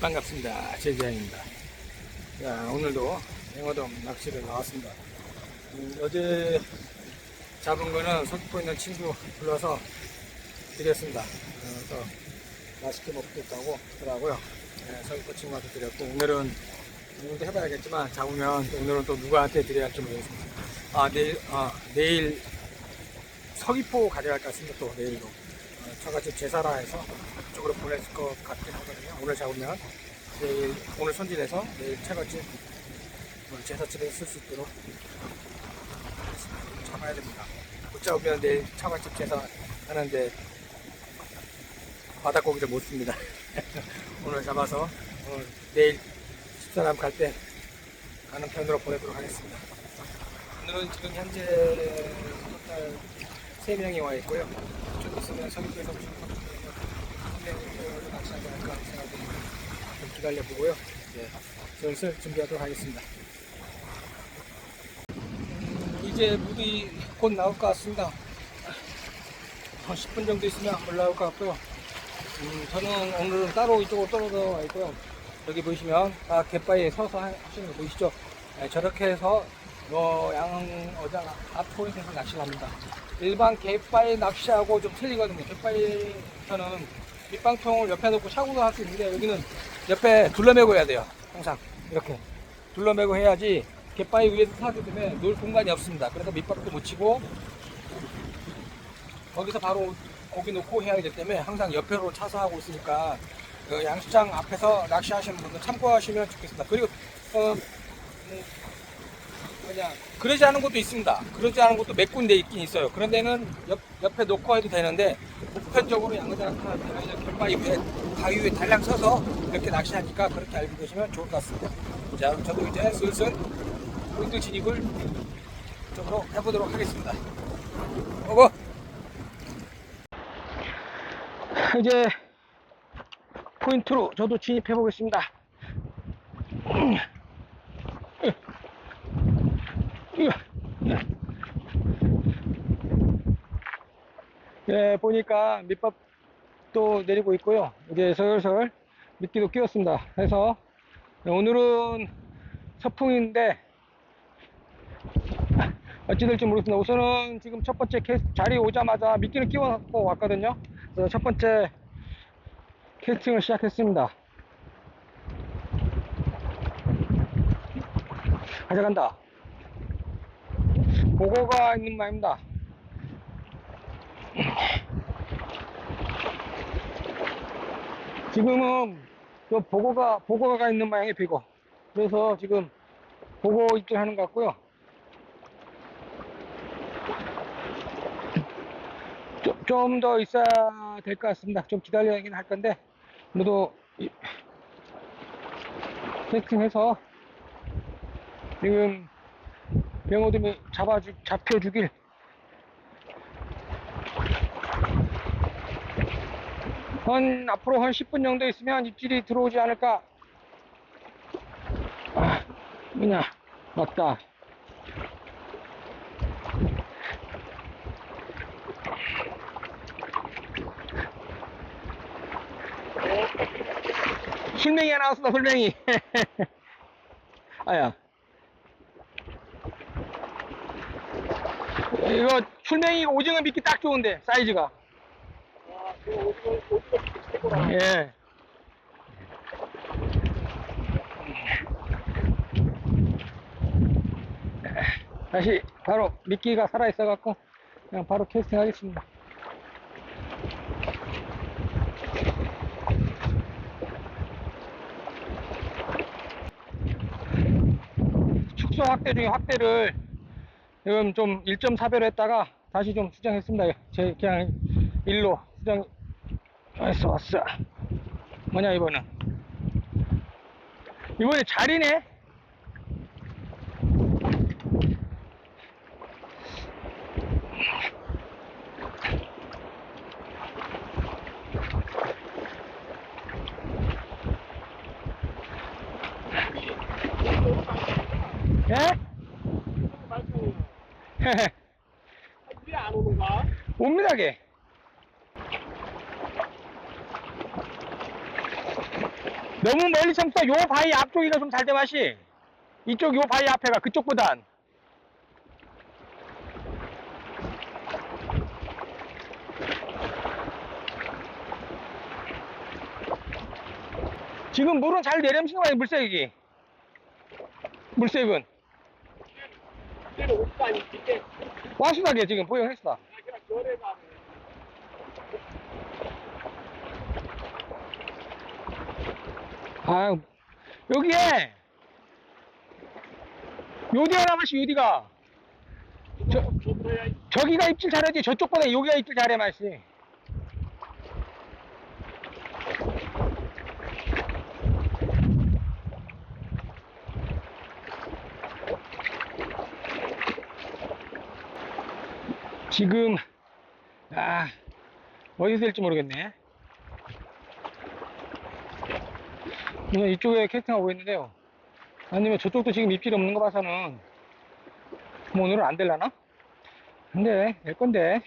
반갑습니다. 제지양입니다. 자, 오늘도 앵어돔 낚시를 나왔습니다. 음, 어제 잡은 거는 서귀포 있는 친구 불러서 드렸습니다. 그래서 맛있게 먹겠다고 하더라고요. 네, 서귀포 친구한테 드렸고, 오늘은, 오늘도 해봐야겠지만, 잡으면 또 오늘은 또 누구한테 드려야 할지 모르겠습니다. 아, 내일, 아, 내일 서귀포 가져갈 것 같습니다. 또 내일도. 어, 처갓집 제사라 해서 그쪽으로 보낼 것 같긴 하거든요. 오늘 잡으면 내일 오늘 손질해서 내일 처갓집 뭐 제사집에 쓸 수 있도록 잡아야 됩니다. 못 잡으면 내일 처갓집 제사 하는데 바닷고기를 못 씁니다. 오늘 잡아서 오늘 내일 집사람 갈 때 가는 편으로 보내도록 하겠습니다. 오늘은 지금 현재 토탈 3명이 와 있고요. 오신 분들은 한 명이 낚시하지 않을까 생각이 좀 기다려보고요. 네, 슬슬 준비하도록 하겠습니다. 이제 물이 곧 나올 것 같습니다. 한 10분 정도 있으면 올라올 것 같고요. 음, 저는 오늘은 따로 이쪽으로 떨어져 와 있고요. 여기 보시면 다 갯바위에 서서 하- 하시는 거 보이시죠? 네, 저렇게 해서 요 양어장 앞포인트에서 낚시를 합니다. 일반 갯바위 낚시하고 좀 틀리거든요. 갯바위에서는 밑방통을 옆에 놓고 차고도 할 수 있는데 여기는 옆에 둘러매고 해야 돼요. 항상 이렇게 둘러매고 해야지 갯바위 위에서 타기 때문에 놀 공간이 없습니다. 그래서 밑밥도 못 치고 거기서 바로 고기 놓고 해야 되기 때문에 항상 옆으로 차서 하고 있으니까 그 양식장 앞에서 낚시하시는 분들 참고하시면 좋겠습니다. 그리고 어, 음, 그냥 그러지 않은 것도 있습니다. 그러지 않은 것도 몇 군데 있긴 있어요. 그런 데는 옆, 옆에 놓고 해도 되는데 보편적으로 양어장 이렇게 갯바위 위에 바위 위에 달랑 서서 이렇게 낚시하니까 그렇게 알고 계시면 좋을 것 같습니다. 자, 그럼 저도 이제 슬슬 포인트 진입을 쪽으로 해보도록 하겠습니다. 오고! 이제 포인트로 저도 진입해 보겠습니다. 네, 보니까 밑밥도 내리고 있고요. 이제 슬슬 미끼도 끼웠습니다. 그래서 오늘은 서풍인데 어찌 될지 모르겠습니다. 우선은 지금 첫 번째 자리에 오자마자 미끼를 끼워놓고 왔거든요. 그래서 첫 번째 캐스팅을 시작했습니다. 가져간다. 보고가 있는 말입니다. 지금은 그 보고가 보고가 있는 모양의 비고. 그래서 지금 보고 입질하는 것 같고요. 좀 더 있어야 될 것 같습니다. 좀 기다려야긴 할 건데, 모두 세팅해서 지금 병어둠이 잡아주, 잡혀주길 한 앞으로 한 10분 정도 있으면 입질이 들어오지 않을까? 아 뭐냐 맞다. 훌맹이가 나왔습니다 훌맹이. 아야. 이거 훌맹이 오징어 미끼 딱 좋은데 사이즈가 예. 다시 바로 미끼가 살아 있어 갖고 그냥 바로 캐스팅 하겠습니다. 축소 확대 중에 확대를 지금 좀 1.4배로 했다가 다시 좀 수정했습니다. 제 그냥 일로 수정 왔어 왔어 뭐냐 이번은 이번에 자리네 예? 왜안 오는가? 옵니다 걔 너무 멀리 참다. 요 바위 앞쪽이가 좀 잘 돼 맛이. 이쪽 요 바위 앞에가 그쪽보단. 지금 물은 잘 내려오시는 거아요 물색이. 물색은. 와수하게 지금 보여 했어. 자기가 결해가 아, 여기에 요디가 남았시 요디가. 저- 저기가 입질 잘하지 저쪽보다 여기가 입질 잘해 맛이 지금 아 어디서 될지 모르겠네 오늘 이쪽에 캐스팅하고 있는데요. 아니면 저쪽도 지금 입질이 없는 거 봐서는 뭐 오늘은 안 될라나? 근데 될 건데.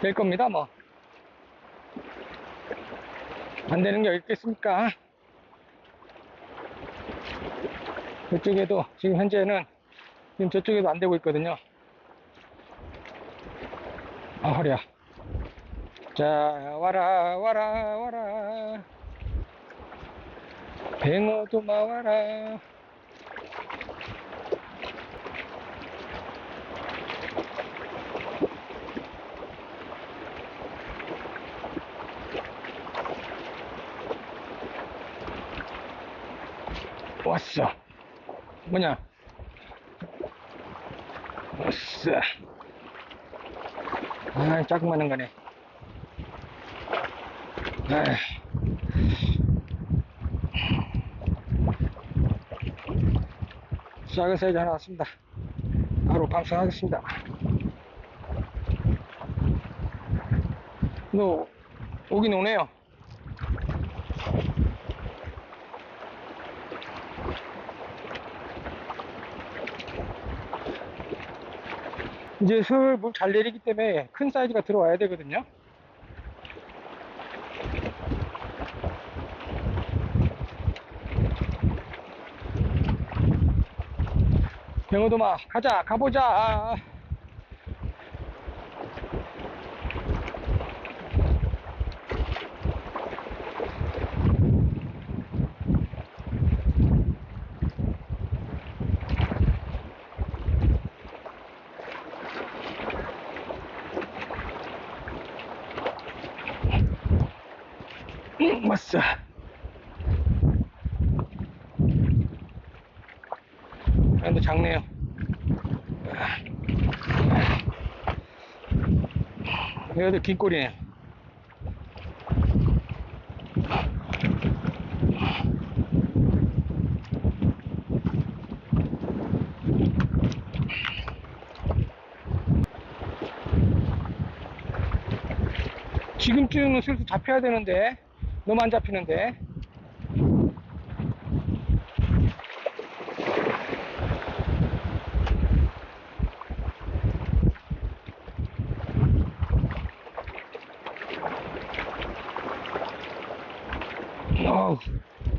될 겁니다 뭐. 안 되는 게 어디 있겠습니까? 저쪽에도 지금 현재는 지금 저쪽에도 안 되고 있거든요. 아 허리야 자 와라 와라 와라. 뱅어도 마 와라. 왔어. 뭐냐? 왔어. 아 짜증나는 거네. 아 작은 사이즈 하나 왔습니다. 바로 방송하겠습니다. 너 오긴 오네요. 이제 슬물 잘 내리기 때문에 큰 사이즈가 들어와야 되거든요. 병어도마 가자 가보자. 음, 왔어 그런데 작네요. 얘도 긴 꼬리네. 지금쯤은 슬슬 잡혀야 되는데. 너무 안 잡히는데 어우,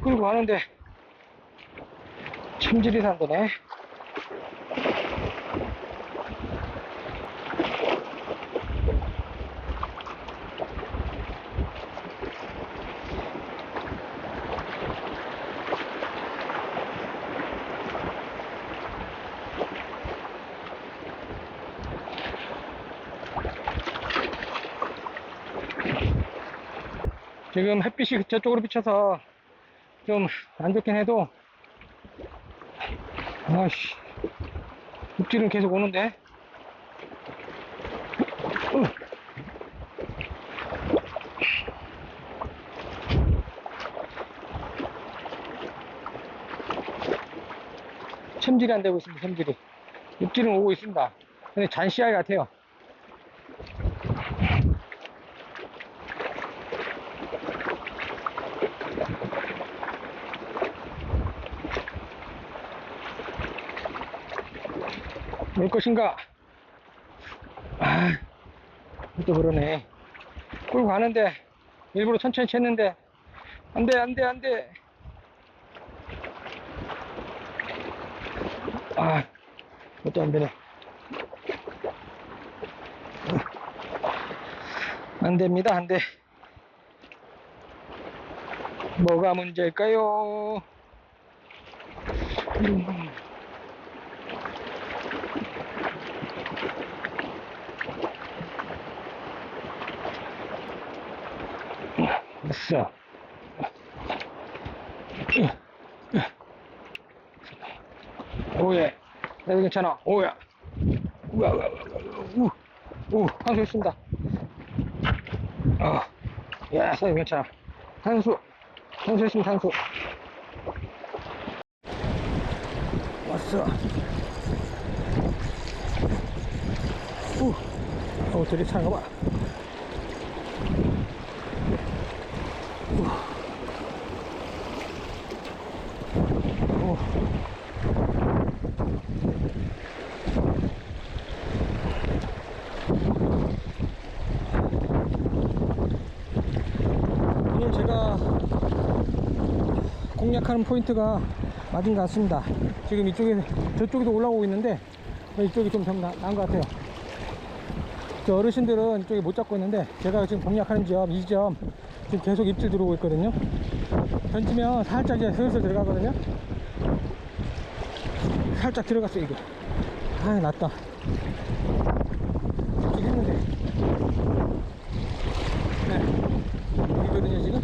끌고 가는데 침질이 산다네. 지금 햇빛이 저쪽으로 비쳐서 좀 안 좋긴 해도 아씨 입질은 계속 오는데 으. 챔질이 안 되고 있습니다 챔질이 입질은 오고 있습니다 근데 잔시알 같아요 것인가? 아, 또 그러네. 끌고 가는데 일부러 천천히 쳤는데 안 돼 안 돼 안 돼 아 그것도 안 되네 안 됩니다 안 돼 뭐가 문제일까요 음. 됐어. 오예. 나도 괜찮아. 오야. 우와, 우와, 우. 우, 한수 있습니다. 어. 야, 선생님 괜찮아. 한수. 한수 있습니다, 한수. 왔어. 우. 어, 들이 차가 봐. 오. 오늘 제가 공략하는 포인트가 맞은 것 같습니다. 지금 이쪽에, 저쪽에도 올라오고 있는데, 이쪽이 좀 나은 것 같아요. 저 어르신들은 이쪽에 못 잡고 있는데, 제가 지금 공략하는 지점, 이 지점, 지금 계속 입질 들어오고 있거든요. 던지면 살짝 이제 슬슬 들어가거든요. 살짝 들어갔어, 이게. 아, 낫다. 지금 했는데. 네. 여기거든요, 지금.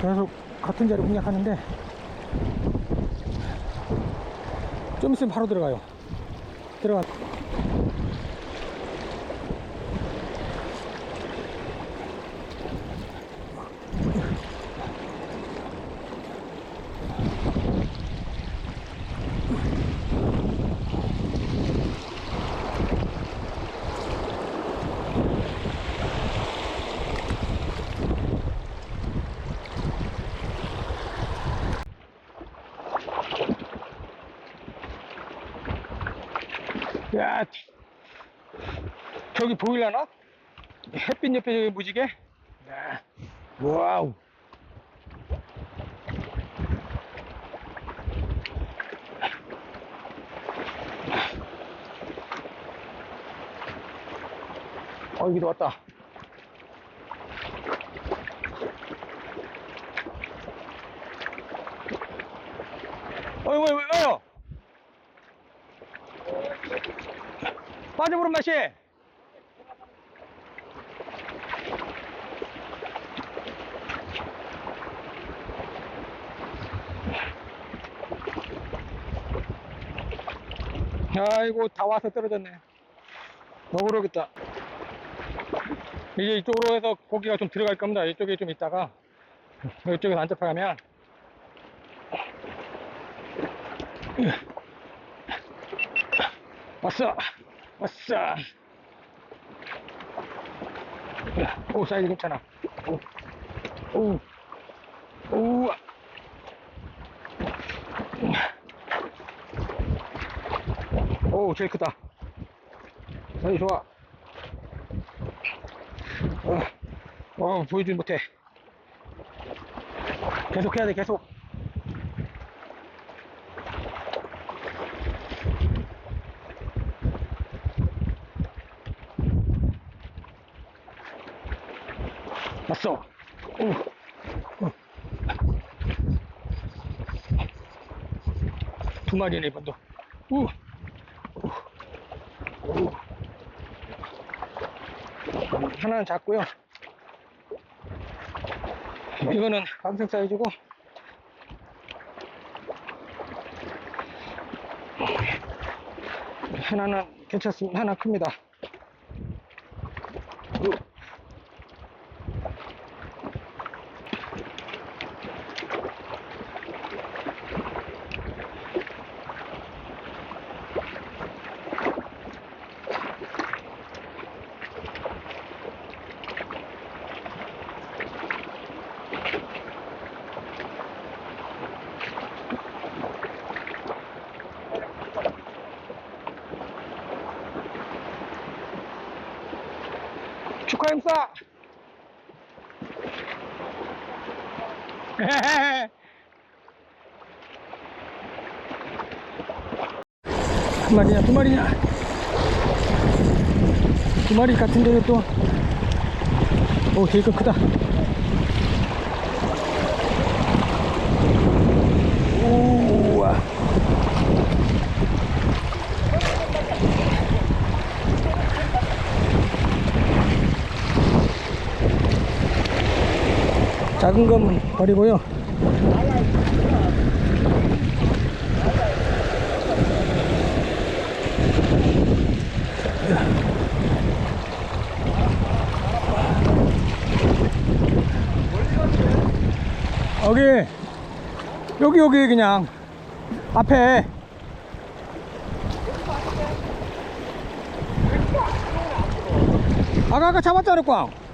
계속 같은 자리 공략하는데. 좀 있으면 바로 들어가요. 들어가. 야, 저기 보일라나? 햇빛 옆에 무지개? 야, 와우. 어, 여기도 왔다. 어이, 어이, 어이, 어이. 빠져버린 맛이. 아이고, 다 와서 떨어졌네. 먹으러겠다. 이제 이쪽으로 해서 고기가 좀 들어갈 겁니다. 이쪽에 좀 있다가, 이쪽에서 안 잡혀가면, 왔어! 왔어! 오, 사이즈 괜찮아. 오, 오, 오, 오, 제일 크다. 사이즈 좋아. 어, 어 보여주지 못해. 계속 해야 돼, 계속. 오. 오. 두 마리네, 이번도. 우. 하나는 작고요. 이거는 방생 사이즈고. 하나는 괜찮습니다. 하나 큽니다. 축하 행사! 한 마리냐, 두 마리냐? 두 마리 같은데요, 또. 오, 제일 크다. 작은 건 버리고요. 여기 여기 여기 그냥 앞에 아까 아까 잡았잖아 꽝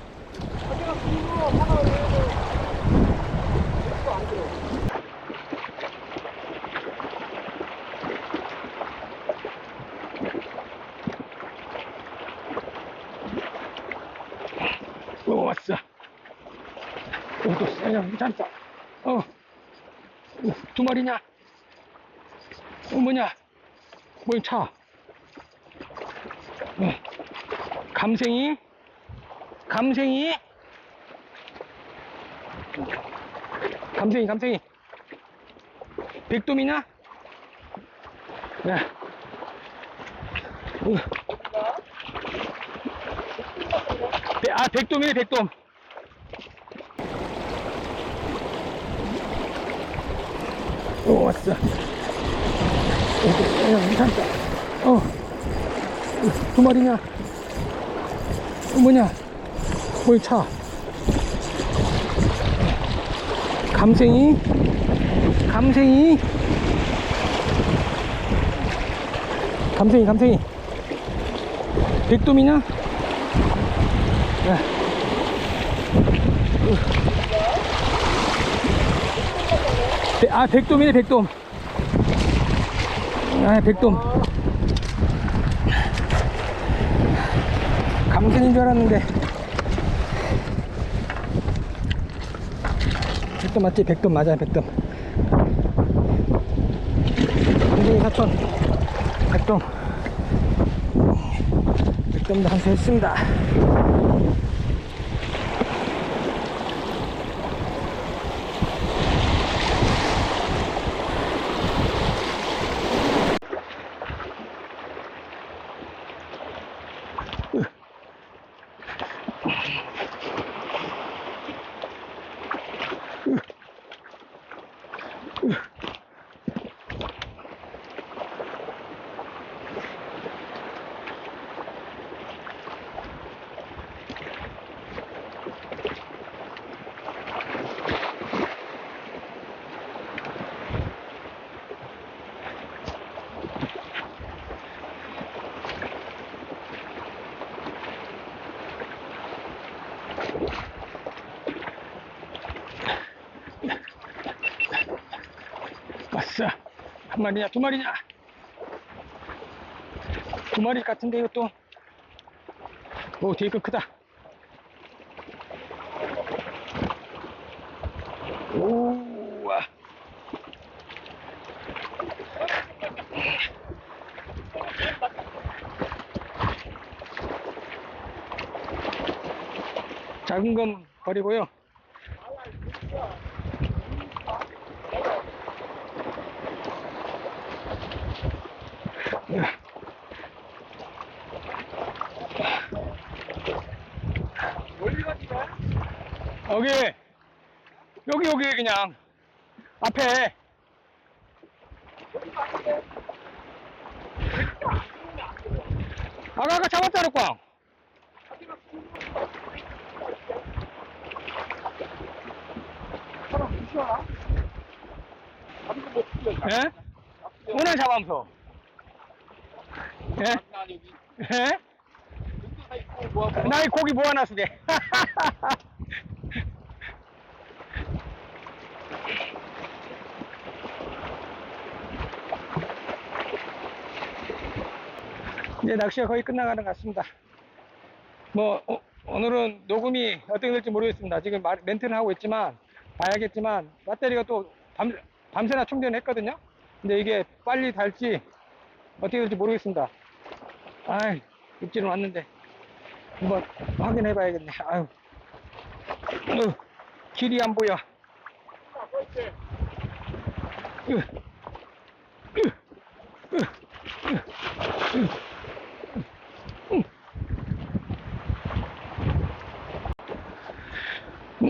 어, 왔어. 세요. 괜찮다. 어. 오, 두 마리냐? 어, 뭐냐? 뭐야, 차. 어. 감생이? 감생이? 감생이, 감생이. 백돔이냐? 야. 어. 배- 아, 백돔이네, 백돔. 오, 왔어. 오, 야, 괜찮다. 어. 어, 두 마리냐? 어, 뭐냐? 뭐야, 차. 감생이? 감생이? 감생이, 감생이. 백돔이냐? 야. 아, 백돔이네, 백돔. 아, 백돔. 감생인 줄 알았는데. 백돔 맞지? 백돔 맞아요, 백돔. 감생이 사촌. 백돔. 백돔도 한수 했습니다. 왔어. 한 마리냐, 두 마리냐? 두 마리 같은데, 이것도. 오, 되게 크다. 오와. 작은 건 버리고요. 멀리 가지마. 여기 여기 여기 그냥 앞에 아까 아까 잡았잖아 꽝. 예? 오늘 잡아면서 예? 예? 나이 고기 모아놨으게 이제 낚시가 거의 끝나가는 것 같습니다. 뭐 어, 오늘은 녹음이 어떻게 될지 모르겠습니다. 지금 말- 멘트는 하고 있지만 봐야겠지만 배터리가 또 밤, 밤새나 충전을 했거든요. 근데 이게 빨리 닳지 어떻게 될지 모르겠습니다. 아이, 입질은 왔는데 한번 확인해 봐야겠네. 아유. 으, 길이 안 보여. 으, 으, 으, 으, 으, 으. 음.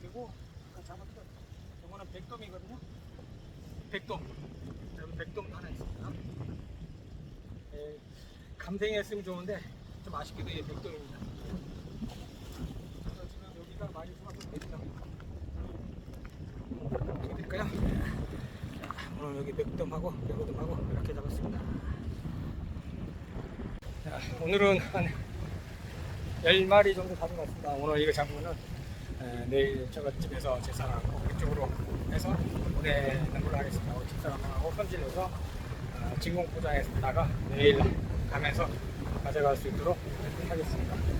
그리고 아까 잡았던 이거는 백돔이거든요 백돔 자, 여기 백돔 하나 있습니다 예, 감생이 했으면 좋은데 좀 아쉽게도 이 백돔입니다 자, 오늘 여기 백돔하고 백돔하고 이렇게 잡았습니다 자, 오늘은 한 10마리 정도 잡은 것 같습니다. 오늘 이거 잡으면은 에, 내일 저것집에서 제사하고 그쪽으로 해서 보내는 걸로 하겠습니다. 우리 집사람하고 손질해서 어, 진공 포장해다가 내일 가면서 가져갈 수 있도록 하겠습니다.